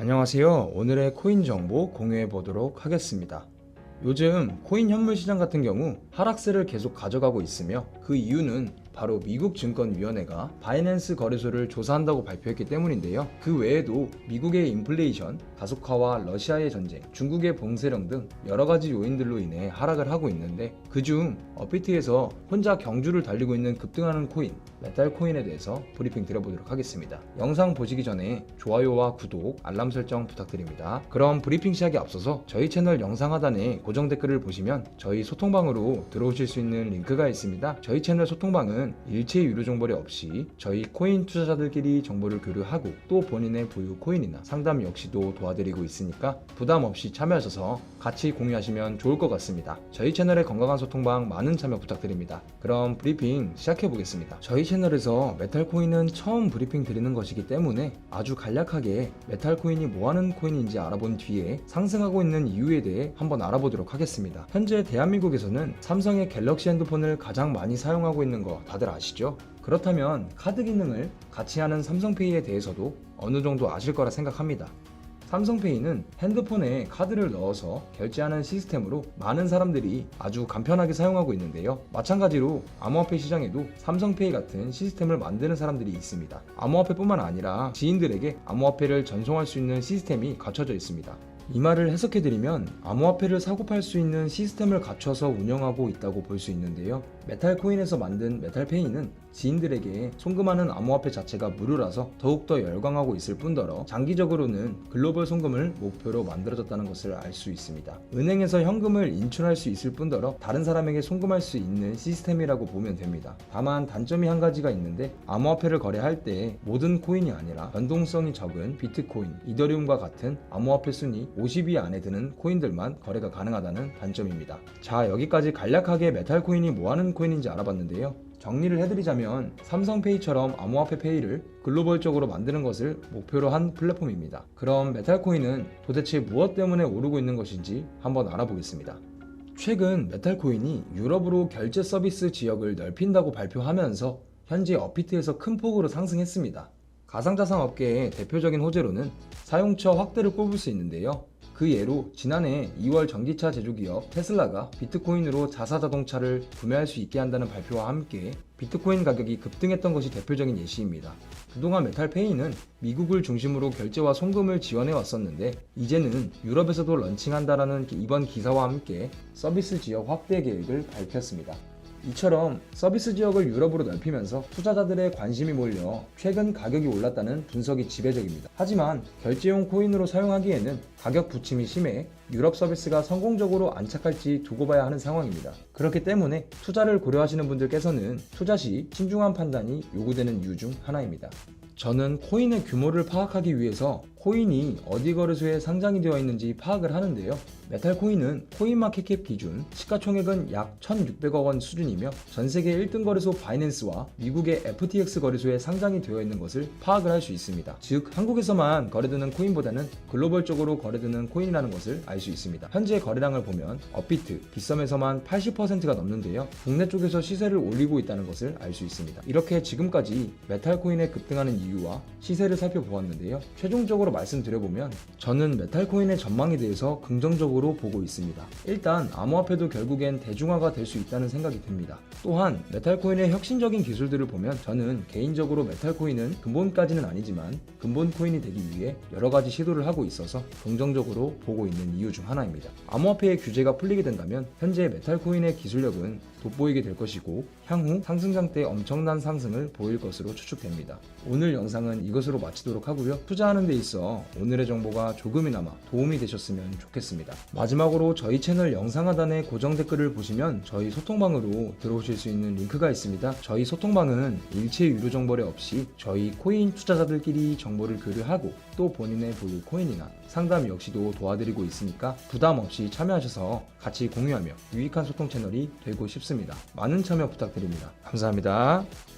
안녕하세요. 오늘의 코인 정보 공유해 보도록 하겠습니다. 요즘 코인 현물 시장 같은 경우 하락세를 계속 가져가고 있으며 그 이유는 바로 미국 증권위원회가 바이낸스 거래소를 조사한다고 발표했기 때문인데요. 그 외에도 미국의 인플레이션, 가속화와 러시아의 전쟁, 중국의 봉쇄령 등 여러 가지 요인들로 인해 하락을 하고 있는데 그중 업비트에서 혼자 경주를 달리고 있는 급등하는 코인, 메탈 코인에 대해서 브리핑 드려보도록 하겠습니다. 영상 보시기 전에 좋아요와 구독, 알람 설정 부탁드립니다. 그럼 브리핑 시작에 앞서서 저희 채널 영상 하단에 고정 댓글을 보시면 저희 소통방으로 들어오실 수 있는 링크가 있습니다. 저희 채널 소통방은 일체 유료 정보리 없이 저희 코인 투자자들끼리 정보를 교류하고 또 본인의 보유 코인이나 상담 역시도 도와드리고 있으니까 부담 없이 참여하셔서 같이 공유하시면 좋을 것 같습니다. 저희 채널의 건강한 소통방 많은 참여 부탁드립니다. 그럼 브리핑 시작해 보겠습니다. 저희 채널에서 메탈 코인은 처음 브리핑 드리는 것이기 때문에 아주 간략하게 메탈 코인이 뭐 하는 코인인지 알아본 뒤에 상승하고 있는 이유에 대해 한번 알아보도록 하겠습니다. 현재 대한민국에서는 삼성의 갤럭시 핸드폰을 가장 많이 사용하고 있는 거 다들 아시죠? 그렇다면 카드 기능을 같이 하는 삼성페이에 대해서도 어느 정도 아실 거라 생각합니다. 삼성페이는 핸드폰에 카드를 넣어서 결제하는 시스템으로 많은 사람들이 아주 간편하게 사용하고 있는데요. 마찬가지로 암호화폐 시장에도 삼성페이 같은 시스템을 만드는 사람들이 있습니다. 암호화폐뿐만 아니라 지인들에게 암호화폐를 전송할 수 있는 시스템이 갖춰져 있습니다. 이 말을 해석해드리면 암호화폐를 사고 팔 수 있는 시스템을 갖춰서 운영하고 있다고 볼 수 있는데요. 메탈코인에서 만든 메탈페이는 지인들에게 송금하는 암호화폐 자체가 무료라서 더욱더 열광하고 있을 뿐더러 장기적으로는 글로벌 송금을 목표로 만들어졌다는 것을 알 수 있습니다. 은행에서 현금을 인출할 수 있을 뿐더러 다른 사람에게 송금할 수 있는 시스템이라고 보면 됩니다. 다만 단점이 한 가지가 있는데 암호화폐를 거래할 때 모든 코인이 아니라 변동성이 적은 비트코인, 이더리움과 같은 암호화폐 순위 50위 안에 드는 코인들만 거래가 가능하다는 단점입니다. 자, 여기까지 간략하게 메탈코인이 뭐하는 코인인지 알아봤는데요. 정리를 해드리자면 삼성페이처럼 암호화폐 페이를 글로벌적으로 만드는 것을 목표로 한 플랫폼입니다. 그럼 메탈코인은 도대체 무엇 때문에 오르고 있는 것인지 한번 알아보겠습니다. 최근 메탈코인이 유럽으로 결제 서비스 지역을 넓힌다고 발표하면서 현재 업비트에서 큰 폭으로 상승했습니다. 가상자산 업계의 대표적인 호재로는 사용처 확대를 꼽을 수 있는데요. 그 예로 지난해 2월 전기차 제조기업 테슬라가 비트코인으로 자사 자동차를 구매할 수 있게 한다는 발표와 함께 비트코인 가격이 급등했던 것이 대표적인 예시입니다. 그동안 메탈페이는 미국을 중심으로 결제와 송금을 지원해 왔었는데 이제는 유럽에서도 런칭한다라는 이번 기사와 함께 서비스 지역 확대 계획을 밝혔습니다. 이처럼 서비스 지역을 유럽으로 넓히면서 투자자들의 관심이 몰려 최근 가격이 올랐다는 분석이 지배적입니다. 하지만 결제용 코인으로 사용하기에는 가격 부침이 심해 유럽 서비스가 성공적으로 안착할지 두고 봐야 하는 상황입니다. 그렇기 때문에 투자를 고려하시는 분들께서는 투자 시 신중한 판단이 요구되는 이유 중 하나입니다. 저는 코인의 규모를 파악하기 위해서 코인이 어디 거래소에 상장이 되어 있는지 파악을 하는데요. 메탈 코인은 코인마켓캡 기준 시가총액은 약 1,600억 원 수준이며 전 세계 1등 거래소 바이낸스와 미국의 FTX 거래소에 상장이 되어 있는 것을 파악을 할 수 있습니다. 즉 한국에서만 거래되는 코인보다는 글로벌적으로 거래되는 코인이라는 것을 알 수 있습니다. 현재 거래량을 보면 업비트, 빗썸에서만 80%가 넘는데요. 국내 쪽에서 시세를 올리고 있다는 것을 알 수 있습니다. 이렇게 지금까지 메탈 코인의 급등하는 이유와 시세를 살펴보았는데요. 최종적으로 말씀드려보면 저는 메탈 코인의 전망에 대해서 긍정적으로 보고 있습니다. 일단 암호화폐도 결국엔 대중화가 될 수 있다는 생각이 듭니다. 또한 메탈 코인의 혁신적인 기술들을 보면 저는 개인적으로 메탈 코인은 근본까지는 아니지만 근본 코인이 되기 위해 여러 가지 시도를 하고 있어서 긍정적으로 보고 있는 이유 중 하나입니다. 암호화폐의 규제가 풀리게 된다면 현재 메탈 코인의 기술력은 돋보이게 될 것이고 향후 상승장 때 엄청난 상승을 보일 것으로 추측됩니다. 오늘 영상은 이것으로 마치도록 하고요. 투자하는 데 있어 오늘의 정보가 조금이나마 도움이 되셨으면 좋겠습니다. 마지막으로 저희 채널 영상 하단에 고정 댓글을 보시면 저희 소통방으로 들어오실 수 있는 링크가 있습니다. 저희 소통방은 일체 유료 정보례 없이 저희 코인 투자자들끼리 정보를 교류하고 또 본인의 보유 코인이나 상담 역시도 도와드리고 있으니까 부담 없이 참여하셔서 같이 공유하며 유익한 소통 채널이 되고 싶습니다. 많은 참여 부탁드립니다. 감사합니다.